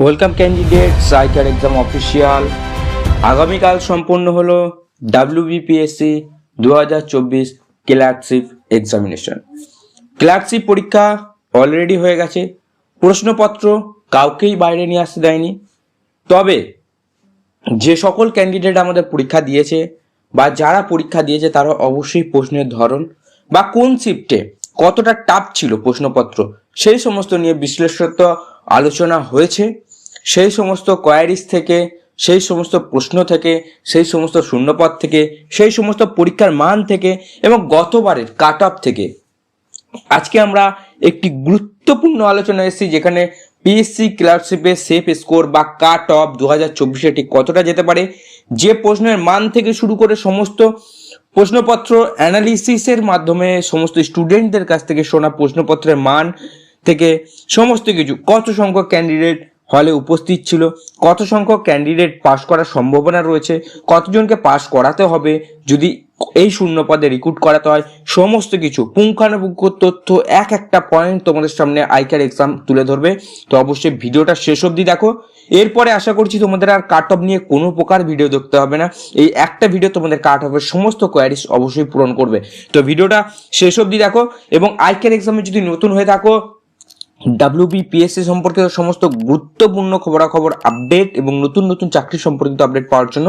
Welcome candidate সাইকার exam official আগামীকাল সম্পন্ন হলো ডাব্লিউবিপিএসসি দু হাজার চব্বিশ ক্লার্কশিপ এক্সামিনেশন ক্লার্কশিপ পরীক্ষা অলরেডি হয়ে গেছে। প্রশ্নপত্র কাউকেই বাইরে নিয়ে আসতে দেয়নি। তবে যে সকল ক্যান্ডিডেট আমাদের পরীক্ষা দিয়েছে বা যারা পরীক্ষা দিয়েছে, তারা অবশ্যই প্রশ্নের ধরন বা কোন শিফটে কতটা টাফ ছিল প্রশ্নপত্র, সেই সমস্ত নিয়ে বিশ্লেষিত আলোচনা হয়েছে। সেই সমস্ত কোয়ারিজ থেকে, সেই সমস্ত প্রশ্ন থেকে, সেই সমস্ত শূন্যপদ থেকে, সেই সমস্ত পরীক্ষার মান থেকে এবং গতবারের কাট অফ থেকে। আজকে আমরা একটি গুরুত্বপূর্ণ আলোচনা এসেছি যেখানে পিএসসি ক্লার্কশিপের সেফ স্কোর বা কাট অফ দু হাজার চব্বিশে ঠিক কতটা যেতে পারে, যে প্রশ্নের মান থেকে শুরু করে সমস্ত প্রশ্নপত্র অ্যানালিসিসের মাধ্যমে সমস্ত স্টুডেন্টদের কাছ থেকে শোনা প্রশ্নপত্রের মান থেকে সমস্ত কিছু, কত সংখ্যক ক্যান্ডিডেট হলে উপস্থিত ছিল। কত সংখ্যক ক্যান্ডিডেট পাশ করার সম্ভাবনা রয়েছে, কতজনকে পাশ করাতে হবে যদি এই শূন্য পদে রিক্রুট করাতে হয়, সমস্ত কিছু, পুঙ্খানুপুঙ্খ তথ্য, এক একটা পয়েন্ট তোমাদের সামনে আইকার এক্সাম তুলে ধরবে। তো অবশ্যই ভিডিওটা শেষ অবধি দেখো। এরপরে আশা করছি তোমাদের আর কাট অফ নিয়ে কোনো প্রকার ভিডিও দেখতে হবে না। এই একটা ভিডিও তোমাদের কাট অফের সমস্ত কোয়ারিস অবশ্যই পূরণ করবে। তো ভিডিওটা শেষ অবধি দেখো এবং আইকার এক্সামে যদি নতুন হয়ে থাকো ডাব্লিউবিপিএসসি সম্পর্কিত সমস্ত গুরুত্বপূর্ণ খবরাখবর আপডেট এবং নতুন নতুন চাকরি সম্পর্কিত আপডেট পাওয়ার জন্য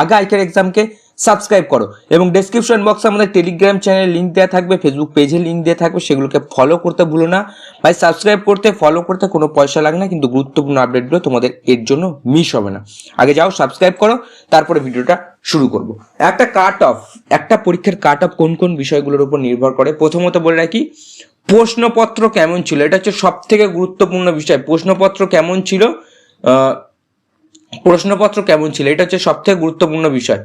আগে আইকার এক্সামকে সাবস্ক্রাইব করো এবং ডেসক্রিপশন বক্সে আমাদের টেলিগ্রাম চ্যানেল লিঙ্ক দেওয়া থাকবে ফেসবুক পেজে লিঙ্ক দেওয়া থাকবে, সেগুলোকে ফলো করতে ভুলো না। ভাই সাবস্ক্রাইব করতে ফলো করতে কোনো পয়সা লাগে না, কিন্তু গুরুত্বপূর্ণ আপডেটগুলো তোমাদের এর জন্য মিস হবে না। আগে যাও সাবস্ক্রাইব করো, তারপরে ভিডিওটা শুরু করব। একটা কাট অফ একটা পরীক্ষার কাট অফ কোন কোন বিষয়গুলোর উপর নির্ভর করে? প্রথমত বলে রাখি প্রশ্নপত্র কেমন ছিল? এটা হচ্ছে সব থেকে গুরুত্বপূর্ণ বিষয়। প্রশ্নপত্র কেমন ছিল? প্রশ্নপত্র কেমন ছিল? এটা হচ্ছে সব থেকে গুরুত্বপূর্ণ বিষয়।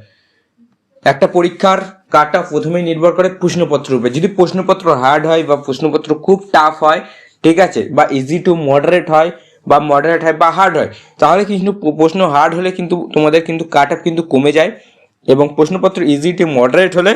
একটা পরীক্ষার কাটা প্রথমেই নির্ভর করে প্রশ্নপত্রের উপরে যদি প্রশ্নপত্র হার্ড হয় বা প্রশ্নপত্র খুব টাফ হয়, ঠিক আছে, বা ইজি টু মডারেট হয়, বা মডারেট হয় বা হার্ড হয়, তাহলে কিন্তু প্রশ্ন হার্ড হলে কিন্তু তোমাদের কিন্তু কাট কিন্তু কমে যায় এবং প্রশ্নপত্র ইজি টু মডারেট হলে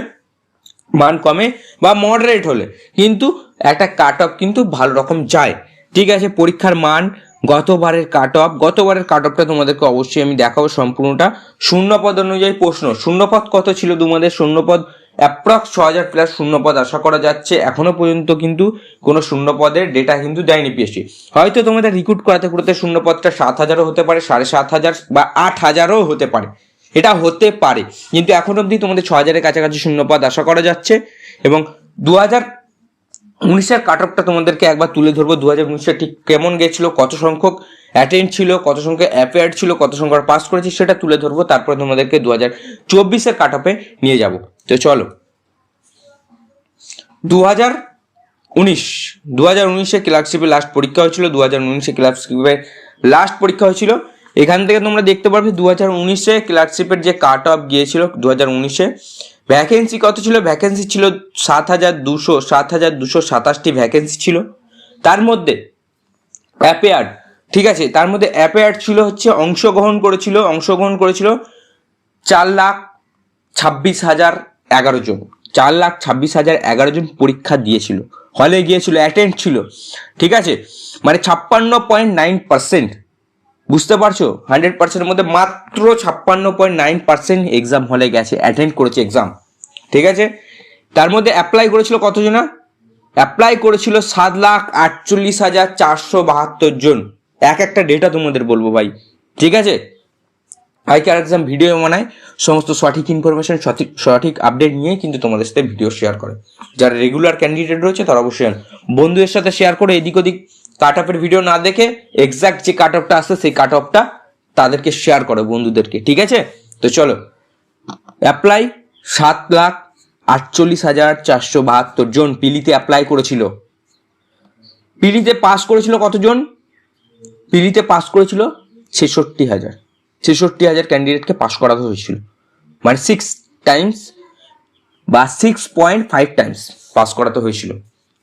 মান কমে বা মডারেট হলে। কিন্তু একটা কাট অফ কিন্তু ভালো রকম যায়। ঠিক আছে? পরীক্ষার মান, গতবারের কাট অফ গতবারের কাট অফটা তোমাদেরকে অবশ্যই আমি দেখাবো সম্পূর্ণটা। শূন্যপদ অনুযায়ী প্রশ্ন, শূন্যপদ কত ছিল তোমাদের? শূন্যপদ অ্যাপ্রক্স ছ হাজার প্লাস শূন্যপদ আশা করা যাচ্ছে। এখনও পর্যন্ত কিন্তু কোনো শূন্যপদের ডেটা কিন্তু দেয়নি পিএসসি হয়তো তোমাদের রিক্রুট করাতে করতে শূন্যপদটা সাত হাজারও হতে পারে, সাড়ে সাত হাজার বা আট হাজারও হতে পারে। এটা হতে পারে। কিন্তু এখন অবধি তোমাদের ছ হাজারের কাছাকাছি শূন্যপদ আশা করা যাচ্ছে এবং দু হাজার উনিশের কাট অফটা তোমাদেরকে একবার তুলে ধরবো। দু হাজার উনিশে ঠিক কেমন গেছিল, কত সংখ্যক অ্যাটেন্ড ছিল, কত সংখ্যক অ্যাপেয়ার্ড ছিল, কত সংখ্যক পাস করেছি সেটা তুলে ধরবো। তারপরে তোমাদেরকে দু হাজার চব্বিশের কাট অফে নিয়ে যাব। তো চলো। দু হাজার উনিশ। দু হাজার উনিশে ক্লার্কশিপের লাস্ট পরীক্ষা হয়েছিল। দু হাজার উনিশে ক্লার্কশিপের লাস্ট পরীক্ষা হয়েছিল। এখান থেকে তোমরা দেখতে পারবে দু হাজার উনিশে ক্লার্কশিপের যে কাট অফ গিয়েছিল দু হাজার উনিশে। ভ্যাকেন্সি কত ছিল? ভ্যাকেন্সি ছিল সাত হাজার দুশো সাত হাজার দুশো সাতাশটি ভ্যাকেন্সি ছিল। তার মধ্যে অ্যাপেয়ার্ড ঠিক আছে? তার মধ্যে অ্যাপেয়ার্ড ছিল হচ্ছে অংশগ্রহণ করেছিল অংশগ্রহণ করেছিল চার লাখ ছাব্বিশ হাজার এগারো জন। চার লাখ ছাব্বিশ হাজার এগারো জন পরীক্ষা দিয়েছিল। হলে গিয়েছিল অ্যাটেন্ড ছিল, ঠিক আছে? মানে ছাপ্পান্ন পয়েন্ট নাইন পার্সেন্ট বুঝতে পারছ? হান্ড্রেড পার্সেন্টের মধ্যে মাত্র ছাপ্পান্ন পয়েন্ট নাইন পার্সেন্ট এক্সাম হলে গেছে অ্যাটেন্ড করেছে এক্সাম ঠিক আছে? তার মধ্যে অ্যাপ্লাই করেছিল কতজনা? অ্যাপ্লাই করেছিল সাত লাখ আটচল্লিশ হাজার চারশো বাহাত্তর জন। এক একটা ডেটা তোমাদের বলব ভাই। ঠিক আছে? আইকার এক্সাম ভিডিও বানায়? সমস্ত সঠিক ইনফরমেশন সঠিক সঠিক আপডেট নিয়ে কিন্তু তোমাদের সাথে ভিডিও শেয়ার করে। যারা রেগুলার ক্যান্ডিডেট রয়েছে, তারা অবশ্যই বন্ধুদের সাথে শেয়ার করে, এদিক ওদিক কাট অফের ভিডিও না দেখে এক্সাক্ট যে কাট অফটা আসছে সেই কাট অফটা তাদেরকে শেয়ার করো বন্ধুদেরকে, ঠিক আছে? তো চলো অ্যাপ্লাই সাত লাখ আটচল্লিশ হাজার চারশো বাহাত্তর জন পিলিতে অ্যাপ্লাই করেছিল। পিলিতে পাস করেছিল কতজন? পিলিতে পাস করেছিল ছেষট্টি হাজার। ছেষট্টি হাজার ক্যান্ডিডেটকে পাস করাতে হয়েছিল। মানে সিক্স টাইমস বা six point five times pass করাতে হয়েছিল।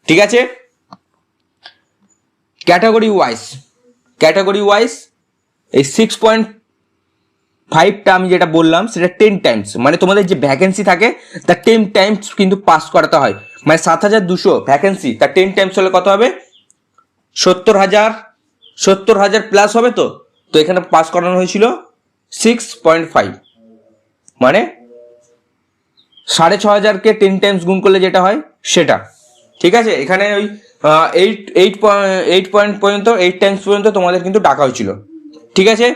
ঠিক আছে? ক্যাটাগরি ওয়াইজ ক্যাটাগরি ওয়াইজ এই সিক্স পয়েন্ট ফাইভটা আমি যেটা বললাম, সেটা টেন টাইমস মানে তোমাদের যে ভ্যাকেন্সি থাকে তার টেন টাইমস কিন্তু পাস করাতে হয়। মানে সাত হাজার দুশো ভ্যাকেন্সি তার টেন টাইমস হলে কত হবে? সত্তর হাজার সত্তর হাজার প্লাস হবে তো? তো এখানে পাস করানো হয়েছিল সিক্স পয়েন্ট ফাইভ মানে সাড়ে ছ হাজারকে টেন টাইমস গুণ করলে যেটা হয়, সেটা। ঠিক আছে? এখানে ওই এইট এইট এইট পয়েন্ট পর্যন্ত এইট টাইমস পর্যন্ত তোমাদের কিন্তু ডাকা হয়েছিল। ঠিক আছে?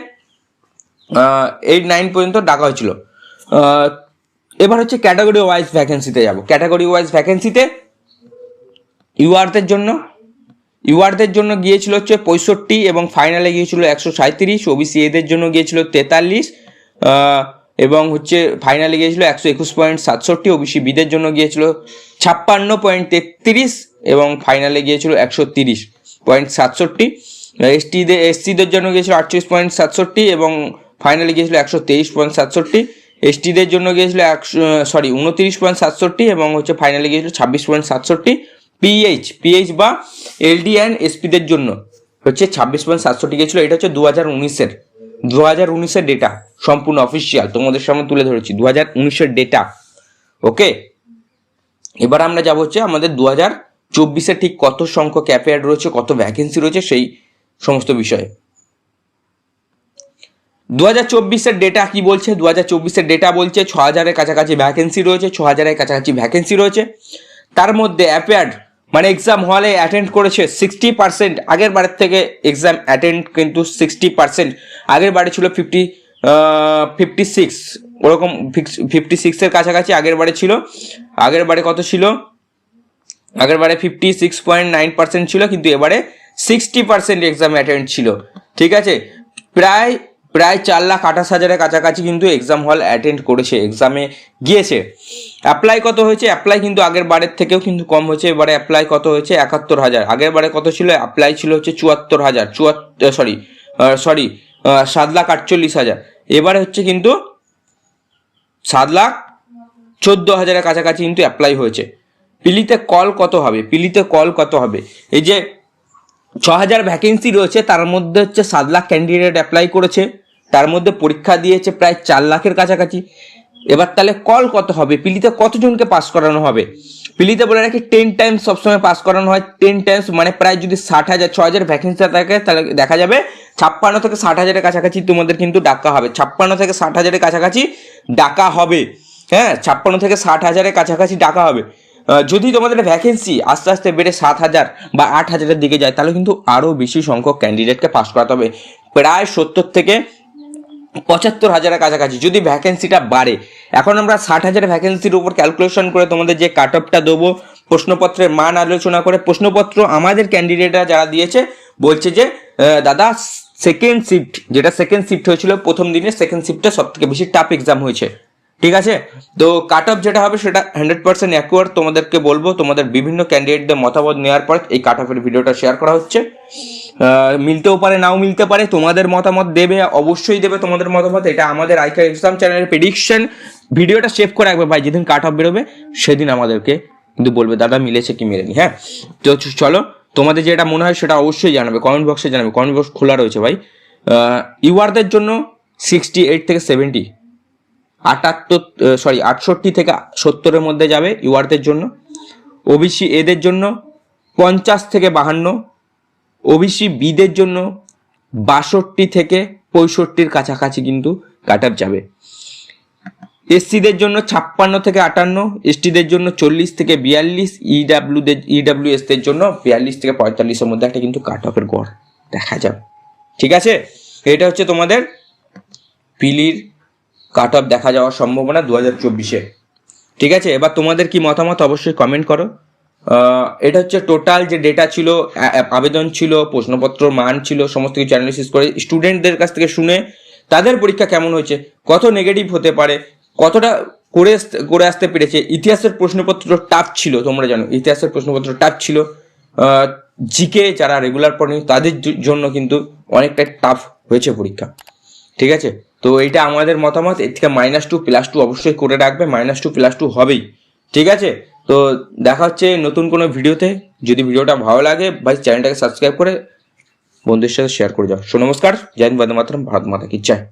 এইট নাইন পর্যন্ত ডাকা হয়েছিল। এবার হচ্ছে ক্যাটাগরি ওয়াইজ ভ্যাকেন্সিতে যাব। ক্যাটাগরি ওয়াইজ ভ্যাকেন্সিতে ইউআরদের জন্য ইউআরদের জন্য গিয়েছিল হচ্ছে পঁয়ষট্টি এবং ফাইনালে গিয়েছিল একশো সাঁত্রিশ ওবিসি এদের জন্য গিয়েছিল তেতাল্লিশ এবং হচ্ছে ফাইনালে গিয়েছিল একশো একুশ পয়েন্ট সাতষট্টি ওবিসি বিদের জন্য গিয়েছিল ছাপ্পান্ন পয়েন্ট তেত্রিশ এবং ফাইনালে গিয়েছিল একশো তিরিশ পয়েন্ট সাতষট্টি। এসটিদের এসসিদের জন্য গিয়েছিল আটচল্লিশ পয়েন্ট সাতষট্টি এবং ফাইনালে গিয়েছিল একশো তেইশ পয়েন্ট সাতষট্টি। এসটিদের জন্য গিয়েছিল একশো সরি উনত্রিশ পয়েন্ট সাতষট্টি এবং হচ্ছে ফাইনালে গিয়েছিল ছাব্বিশ পয়েন্ট সাতষট্টি। পিএইচ পিএইচ বা এলডি অ্যান্ড এসপিদের জন্য হচ্ছে ছাব্বিশ পয়েন্ট সাতষট্টি গিয়েছিল। এটা হচ্ছে দু হাজার উনিশের দু হাজার উনিশের ডেটা সম্পূর্ণ অফিসিয়াল তোমাদের সামনে তুলে ধরেছি দু হাজার উনিশের ডেটা ওকে এবার আমরা যাব হচ্ছে আমাদের দু হাজার চব্বিশে ঠিক কত সংখ্যক অ্যাপেয়ার রয়েছে, কত ভ্যাকেন্সি রয়েছে সেই সমস্ত বিষয়ে। দু হাজার চব্বিশের ডেটা কি বলছে? দু হাজার চব্বিশের ডেটা বলছে ছ হাজারের কাছাকাছি ভ্যাকেন্সি রয়েছে ছ হাজারের কাছাকাছি ভ্যাকেন্সি রয়েছে। তার মধ্যে অ্যাপেয়ার্ড মানে এক্সাম হলে অ্যাটেন্ড করেছে সিক্সটি পার্সেন্ট আগের বারের থেকে এক্সাম অ্যাটেন্ড কিন্তু সিক্সটি পার্সেন্ট আগের বারে ছিল ফিফটি ফিফটি সিক্স ওরকম ফিফটি সিক্সের কাছাকাছি আগের বারে ছিল। আগের বারে কত ছিল? আগের বারে fifty six point nine percent ছিল, কিন্তু এবারে সিক্সটি পার্সেন্ট এক্সাম অ্যাটেন্ড ছিল। ঠিক আছে? প্রায় প্রায় চার লাখ আঠাশ হাজারের কাছাকাছি কিন্তু এক্সাম হল অ্যাটেন্ড করেছে এক্সামে গিয়েছে। অ্যাপ্লাই কত হয়েছে? অ্যাপ্লাই কিন্তু আগের বারের থেকেও কিন্তু কম হয়েছে। এবারে অ্যাপ্লাই কত হয়েছে? একাত্তর হাজার। আগের বারে কত ছিল? অ্যাপ্লাই ছিল হচ্ছে চুয়াত্তর হাজার। চুয়াত্তর সরি সরি সাত লাখ আটচল্লিশ হাজার। এবারে হচ্ছে কিন্তু সাত লাখ চোদ্দ হাজারের কাছাকাছি কিন্তু অ্যাপ্লাই হয়েছে। পিলিতে কল কত হবে? পিলিতে কল কত হবে? এই যে ছ হাজার ভ্যাকেন্সি রয়েছে, তার মধ্যে হচ্ছে সাত লাখ ক্যান্ডিডেট অ্যাপ্লাই করেছে, তার মধ্যে পরীক্ষা দিয়েছে প্রায় চার লাখের কাছাকাছি। এবার তাহলে কল কত হবে? পিলিতে কতজনকে পাস করানো হবে? পিলিতে বলে রাখি টেন টাইমস সবসময় পাস করানো হয়। টেন টাইমস মানে প্রায় যদি ষাট হাজার, ছ হাজার ভ্যাকেন্সি থাকে, তাহলে দেখা যাবে ছাপ্পান্ন থেকে ষাট হাজারের কাছাকাছি তোমাদের কিন্তু ডাকা হবে। ছাপ্পান্ন থেকে ষাট হাজারের কাছাকাছি ডাকা হবে। হ্যাঁ ছাপ্পান্ন থেকে ষাট হাজারের কাছাকাছি ডাকা হবে। যদি তোমাদের ভ্যাকেন্সি আস্তে আস্তে বেড়ে সাত হাজার বা আট হাজারের দিকে যায়, তাহলে কিন্তু আরও বেশি সংখ্যক ক্যান্ডিডেটকে পাস করাতে হবে। প্রায় সত্তর থেকে পঁচাত্তর হাজারের কাছাকাছি, যদি ভ্যাকেন্সিটা বাড়ে। এখন আমরা ষাট হাজার ভ্যাকেন্সির উপর ক্যালকুলেশন করে তোমাদের যে কাট অফটা দেবো, প্রশ্নপত্রের মান আলোচনা করে, প্রশ্নপত্র আমাদের ক্যান্ডিডেটরা যারা দিয়েছে, বলছে যে দাদা সেকেন্ড শিফট যেটা সেকেন্ড শিফট হয়েছিল, প্রথম দিনে সেকেন্ড শিফটটা সব থেকে বেশি টাফ এক্সাম হয়েছে। ঠিক আছে? তো কাট অফ যেটা হবে সেটা হান্ড্রেড পার্সেন্ট অ্যাকুয়ার তোমাদেরকে বলব। তোমাদের বিভিন্ন ক্যান্ডিডেটদের মতামত নেওয়ার পর এই কাট অফের ভিডিওটা শেয়ার করা হচ্ছে। মিলতেও পারে, নাও মিলতে পারে, তোমাদের মতামত দেবে, অবশ্যই দেবে তোমাদের মতামত। এটা আমাদের আইকা এক্সাম চ্যানেলের প্রেডিকশন ভিডিওটা সেভ করে রাখবে ভাই, যেদিন কাট অফ বেরোবে, সেদিন আমাদেরকে কিন্তু বলবে, দাদা, মিলেছে কি মেলেনি? হ্যাঁ? তো চলো, তোমাদের যেটা মনে হয় সেটা অবশ্যই জানাবে কমেন্ট বক্সে জানাবে। কমেন্ট বক্স খোলা রয়েছে ভাই। ইউআরদের জন্য সিক্সটি এইট থেকে সেভেন্টি আটাত্তর সরি আটষট্টি থেকে সত্তরের মধ্যে যাবে ইউআরদের জন্য। ওবিসি এদের জন্য পঞ্চাশ থেকে বাহান্ন। ওবিসি বিদের জন্য বাষট্টি থেকে পঁয়ষট্টির কাছাকাছি কিন্তু কাট যাবে। এসসিদের জন্য ছাপ্পান্ন থেকে আটান্ন, এসটিদের জন্য চল্লিশ থেকে বিয়াল্লিশ, ইডাব্লিউদের, ইডাব্লিউএসদের জন্য বিয়াল্লিশ থেকে পঁয়তাল্লিশের মধ্যে একটা কিন্তু কাট অফের গড় দেখা যাবে। ঠিক আছে? এটা হচ্ছে তোমাদের পিলির কাট অফ দেখা যাওয়ার সম্ভাবনা দু হাজার চব্বিশে। ঠিক আছে? এবার তোমাদের কি মতামত অবশ্যই কমেন্ট করো। এটা হচ্ছে টোটাল যে ডেটা ছিল আবেদন ছিল প্রশ্নপত্র মান ছিল, সমস্ত কিছু অ্যানালিসিস করে স্টুডেন্টদের কাছ থেকে শুনে তাদের পরীক্ষা কেমন হয়েছে, কত নেগেটিভ হতে পারে, কতটা করে করে আসতে পেরেছে, ইতিহাসের প্রশ্নপত্র টাফ ছিল, তোমরা জানো, ইতিহাসের প্রশ্নপত্র টাফ ছিল। জিকে যারা রেগুলার পড়েনি, তাদের জন্য কিন্তু অনেকটা টাফ হয়েছে পরীক্ষা। ঠিক আছে? তো এইটা আমাদের মতামত এর থেকে মাইনাস টু প্লাস টু অবশ্যই করে রাখবে মাইনাস টু প্লাস টু হবেই। ঠিক আছে? তো দেখা হচ্ছে নতুন কোনো ভিডিওতে। যদি ভিডিওটা ভালো লাগে ভাই চ্যানেলটাকে সাবস্ক্রাইব করে বন্ধুদের সাথে শেয়ার করে যাও সো নমস্কার জয় হিন্দ, বন্দে মাতরম ভারত মাতা কি চায়